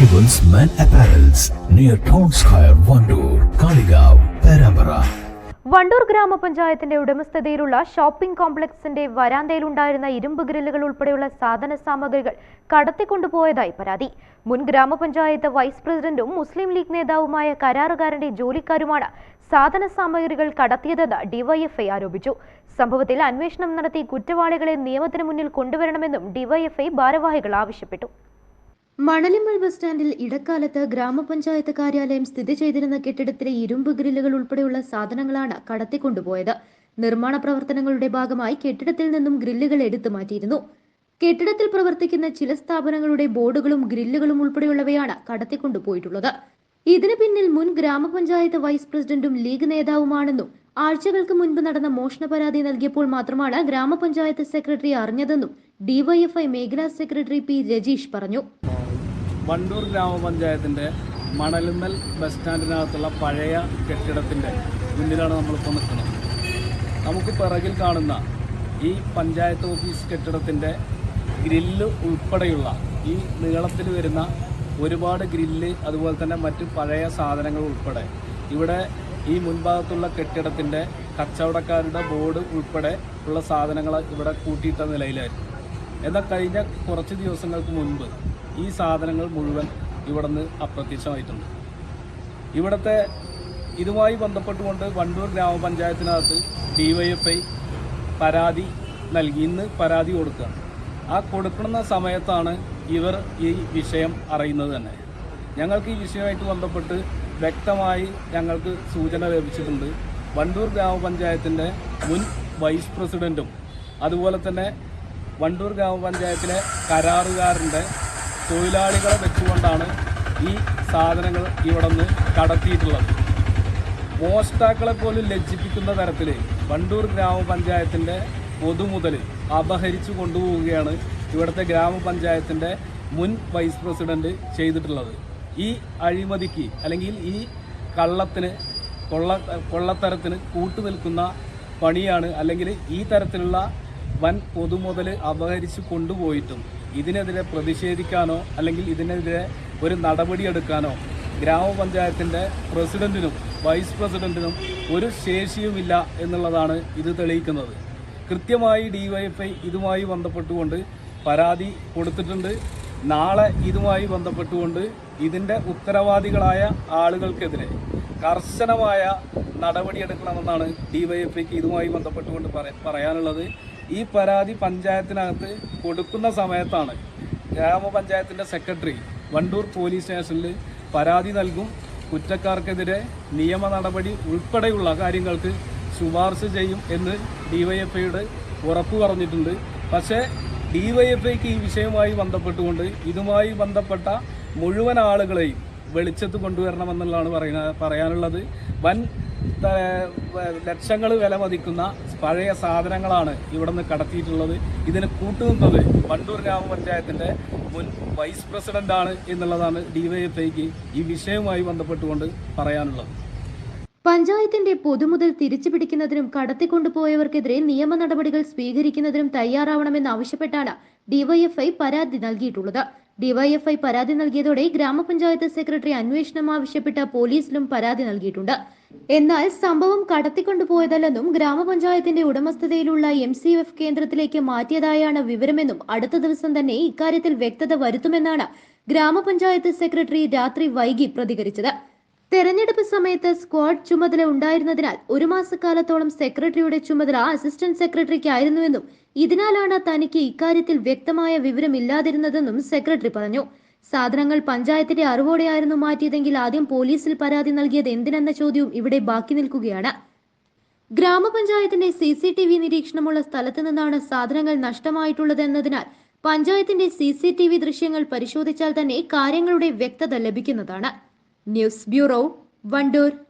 Arrivals Men Apparels near Town Square, Vandoor, Kaligav, Perambara. Wandoor ഗ്രാമപഞ്ചായത്തിന്റെ ഉടമസ്ഥതയിലുള്ള shopping കോംപ്ലക്സിന്റെ വരാന്തയിലുണ്ടായിരുന്ന ഇരുമ്പ് ഗ്രില്ലുകൾ ഉൾപ്പെടെയുള്ള സാധന സാമഗ്രികൾ കടത്തിക്കൊണ്ടുപോയതായി പരാതി. മുൻ ഗ്രാമപഞ്ചായത്ത് വൈസ് പ്രസിഡന്റും മുസ്ലിം ലീഗ് നേതാവുമായ കരാറുകാരന്റെ ജോലിക്കാരുമാണ് സാധന സാമഗ്രികൾ കടത്തിയതെന്ന് ഡിവൈഎഫ്ഐ ആരോപിച്ചു. സംഭവത്തിൽ അന്വേഷണം നടത്തി കുറ്റവാളികളെ നിയമത്തിന് മുന്നിൽ കൊണ്ടുവരണമെന്നും ഡിവൈഎഫ്ഐ ഭാരവാഹികൾ ആവശ്യപ്പെട്ടു. മണലിമൽ ബസ് സ്റ്റാൻഡിൽ ഇടക്കാലത്ത് ഗ്രാമപഞ്ചായത്ത് കാര്യാലയം സ്ഥിതി ചെയ്തിരുന്ന കെട്ടിടത്തിലെ ഇരുമ്പ് ഗ്രില്ലുകൾ ഉൾപ്പെടെയുള്ള സാധനങ്ങളാണ് കടത്തിക്കൊണ്ടുപോയത്. നിർമ്മാണ പ്രവർത്തനങ്ങളുടെ ഭാഗമായി കെട്ടിടത്തിൽ നിന്നും ഗ്രില്ലുകൾ എടുത്തു മാറ്റിയിരുന്നു. കെട്ടിടത്തിൽ പ്രവർത്തിക്കുന്ന ചില സ്ഥാപനങ്ങളുടെ ബോർഡുകളും ഗ്രില്ലുകളും ഉൾപ്പെടെയുള്ളവയാണ് കടത്തിക്കൊണ്ടുപോയിട്ടുള്ളത്. ഇതിന് പിന്നിൽ മുൻ ഗ്രാമപഞ്ചായത്ത് വൈസ് പ്രസിഡന്റും ലീഗ് നേതാവുമാണെന്നും ആഴ്ചകൾക്ക് മുൻപ് നടന്ന മോഷണ പരാതി നൽകിയപ്പോൾ മാത്രമാണ് ഗ്രാമപഞ്ചായത്ത് സെക്രട്ടറി അറിഞ്ഞതെന്നും ഡിവൈഎഫ്ഐ മേഖലാ സെക്രട്ടറി പി രജീഷ് പറഞ്ഞു. വണ്ടൂർ ഗ്രാമപഞ്ചായത്തിന്റെ മണലുമ്മൽ ബസ് സ്റ്റാൻഡിനകത്തുള്ള പഴയ കെട്ടിടത്തിന്റെ മുന്നിലാണ് നമ്മളിപ്പോൾ നിൽക്കുന്നത്. നമുക്ക് പിറകിൽ കാണുന്ന ഈ പഞ്ചായത്ത് ഓഫീസ് കെട്ടിടത്തിന്റെ ഗ്രില്ല് ഉൾപ്പെടെയുള്ള ഈ നീളത്തിൽ വരുന്ന ഒരുപാട് ഗ്രില്ല് അതുപോലെ തന്നെ മറ്റ് പഴയ സാധനങ്ങൾ ഉൾപ്പെടെ. ഇവിടെ ഈ മുൻഭാഗത്തുള്ള കെട്ടിടത്തിന്റെ കച്ചവടക്കാരുടെ ബോർഡ് ഉൾപ്പെടെ ഉള്ള സാധനങ്ങൾ ഇവിടെ കൂട്ടിയിട്ട നിലയിലായിരുന്നു എന്നാൽ കഴിഞ്ഞ കുറച്ച് ദിവസങ്ങൾക്ക് മുൻപ് ഈ സാധനങ്ങൾ മുഴുവൻ ഇവിടെ നിന്ന് അപ്രത്യക്ഷമായിട്ടുണ്ട്. ഇവിടുത്തെ ഇതുമായി ബന്ധപ്പെട്ടുകൊണ്ട് വണ്ടൂർ ഗ്രാമപഞ്ചായത്തിനകത്ത് ഡിവൈഎഫ്ഐ പരാതി നൽകി. ഇന്ന് പരാതി കൊടുക്കുക. ആ കൊടുക്കുന്ന സമയത്താണ് ഇവർ ഈ വിഷയം അറിയുന്നത് തന്നെ. ഞങ്ങൾക്ക് ഈ വിഷയമായിട്ട് ബന്ധപ്പെട്ട് വ്യക്തമായി ഞങ്ങൾക്ക് സൂചന ലഭിച്ചിട്ടുണ്ട്. വണ്ടൂർ ഗ്രാമപഞ്ചായത്തിന്റെ മുൻ വൈസ് പ്രസിഡന്റും അതുപോലെ തന്നെ വണ്ടൂർ ഗ്രാമപഞ്ചായത്തിലെ കരാറുകാരന്റെ തൊഴിലാളികളെ വെച്ചുകൊണ്ടാണ് ഈ സാധനങ്ങൾ ഇവിടെ നിന്ന് കടത്തിയിട്ടുള്ളത്. മോഷ്ടാക്കളെ പോലും ലജ്ജിപ്പിക്കുന്ന തരത്തിൽ വണ്ടൂർ ഗ്രാമപഞ്ചായത്തിന്റെ പൊതുമുതൽ അപഹരിച്ചു കൊണ്ടുപോവുകയാണ് ഇവിടുത്തെ ഗ്രാമപഞ്ചായത്തിന്റെ മുൻ വൈസ് പ്രസിഡന്റ് ചെയ്തിട്ടുള്ളത്. ഈ അഴിമതിക്ക് അല്ലെങ്കിൽ ഈ കള്ളത്തിന് കൊള്ള കൊള്ളത്തരത്തിന് കൂട്ടുനിൽക്കുന്ന പണിയാണ് അല്ലെങ്കിൽ ഈ തരത്തിലുള്ള വൻ പൊതുമുതൽ അപഹരിച്ച് കൊണ്ടുപോയിട്ടും ഇതിനെതിരെ പ്രതിഷേധിക്കാനോ അല്ലെങ്കിൽ ഇതിനെതിരെ ഒരു നടപടിയെടുക്കാനോ ഗ്രാമപഞ്ചായത്തിന്റെ പ്രസിഡന്റിനും വൈസ് പ്രസിഡന്റിനും ഒരു ശേഷിയുമില്ല എന്നുള്ളതാണ് ഇത് തെളിയിക്കുന്നത്. കൃത്യമായി ഡിവൈഎഫ്ഐ ഇതുമായി ബന്ധപ്പെട്ടുകൊണ്ട് പരാതി കൊടുത്തിട്ടുണ്ട്. നാളെ ഇതുമായി ബന്ധപ്പെട്ടുകൊണ്ട് ഇതിന്റെ ഉത്തരവാദികളായ ആളുകൾക്കെതിരെ കർശനമായ നടപടിയെടുക്കണമെന്നാണ് ഡിവൈഎഫ്ഐക്ക് ഇതുമായി ബന്ധപ്പെട്ടുകൊണ്ട് പറയാനുള്ളത്. ഈ പരാതി പഞ്ചായത്തിനകത്ത് കൊടുക്കുന്ന സമയത്താണ് ഗ്രാമപഞ്ചായത്തിന്റെ സെക്രട്ടറി വണ്ടൂർ പോലീസ് സ്റ്റേഷനിൽ പരാതി നൽകും. കുറ്റക്കാർക്കെതിരെ നിയമ നടപടി ഉൾപ്പെടെയുള്ള കാര്യങ്ങൾക്ക് ശുപാർശ ചെയ്യും എന്ന് ഡിവൈഎഫ്ഐയുടെ ഉറപ്പ് പറഞ്ഞിട്ടുണ്ട്. പക്ഷേ ഡിവൈഎഫ്ഐക്ക് ഈ വിഷയവുമായി ബന്ധപ്പെട്ടുകൊണ്ട് ഇതുമായി ബന്ധപ്പെട്ട മുഴുവൻ ആളുകളെയും വെളിച്ചത്ത് കൊണ്ടുവരണമെന്നുള്ളതാണ് പറയുന്ന പറയാനുള്ളത്. വൻ ലക്ഷങ്ങൾ വില മതിക്കുന്ന പഴയ സാധനങ്ങളാണ് ഇവിടെ നിന്ന് കടത്തിയിട്ടുള്ളത്. ഇതിന് കൂട്ടുനിന്നത് വണ്ടൂർ ഗ്രാമപഞ്ചായത്തിന്റെ മുൻ വൈസ് പ്രസിഡന്റാണ് എന്നുള്ളതാണ് ഡിവൈഎഫ്ഐക്ക് ഈ വിഷയവുമായി ബന്ധപ്പെട്ടുകൊണ്ട് പറയാനുള്ളത്. പഞ്ചായത്തിന്റെ പൊതുമുതൽ തിരിച്ചുപിടിക്കുന്നതിനും കടത്തിക്കൊണ്ടുപോയവർക്കെതിരെ നിയമ നടപടികൾ സ്വീകരിക്കുന്നതിനും തയ്യാറാവണമെന്ന് ആവശ്യപ്പെട്ടാണ് ഡിവൈഎഫ്ഐ പരാതി നൽകിയിട്ടുള്ളത്. ഡിവൈഎഫ്ഐ പരാതി നൽകിയതോടെ ഗ്രാമപഞ്ചായത്ത് സെക്രട്ടറി അന്വേഷണം ആവശ്യപ്പെട്ട പോലീസിലും പരാതി നൽകിയിട്ടുണ്ട്. എന്നാൽ സംഭവം കടത്തിക്കൊണ്ടുപോയതല്ലെന്നും ഗ്രാമപഞ്ചായത്തിന്റെ ഉടമസ്ഥതയിലുള്ള എം സി എഫ് കേന്ദ്രത്തിലേക്ക് മാറ്റിയതായാണ് വിവരമെന്നും അടുത്ത ദിവസം തന്നെ ഇക്കാര്യത്തിൽ വ്യക്തത വരുത്തുമെന്നാണ് ഗ്രാമപഞ്ചായത്ത് സെക്രട്ടറി രാത്രി വൈകി പ്രതികരിച്ചത്. തെരഞ്ഞെടുപ്പ് സമയത്ത് സ്ക്വാഡ് ചുമതല ഉണ്ടായിരുന്നതിനാൽ ഒരു മാസക്കാലത്തോളം സെക്രട്ടറിയുടെ ചുമതല അസിസ്റ്റന്റ് സെക്രട്ടറിക്കായിരുന്നുവെന്നും ഇതിനാലാണ് തനിക്ക് ഇക്കാര്യത്തിൽ വ്യക്തമായ വിവരമില്ലാതിരുന്നതെന്നും സെക്രട്ടറി പറഞ്ഞു. സാധനങ്ങൾ പഞ്ചായത്തിന്റെ അറിവോടെയായിരുന്നു മാറ്റിയതെങ്കിൽ ആദ്യം പോലീസിൽ പരാതി നൽകിയത് എന്തിനെന്ന ചോദ്യവും ഇവിടെ ബാക്കി നിൽക്കുകയാണ്. ഗ്രാമപഞ്ചായത്തിന്റെ സി സി ടി വി നിരീക്ഷണമുള്ള സ്ഥലത്ത് നിന്നാണ് സാധനങ്ങൾ നഷ്ടമായിട്ടുള്ളതെന്നതിനാൽ പഞ്ചായത്തിന്റെ സി സി ടി വി ദൃശ്യങ്ങൾ പരിശോധിച്ചാൽ തന്നെ കാര്യങ്ങളുടെ വ്യക്തത ലഭിക്കുന്നതാണ്. News bureau Wandoor.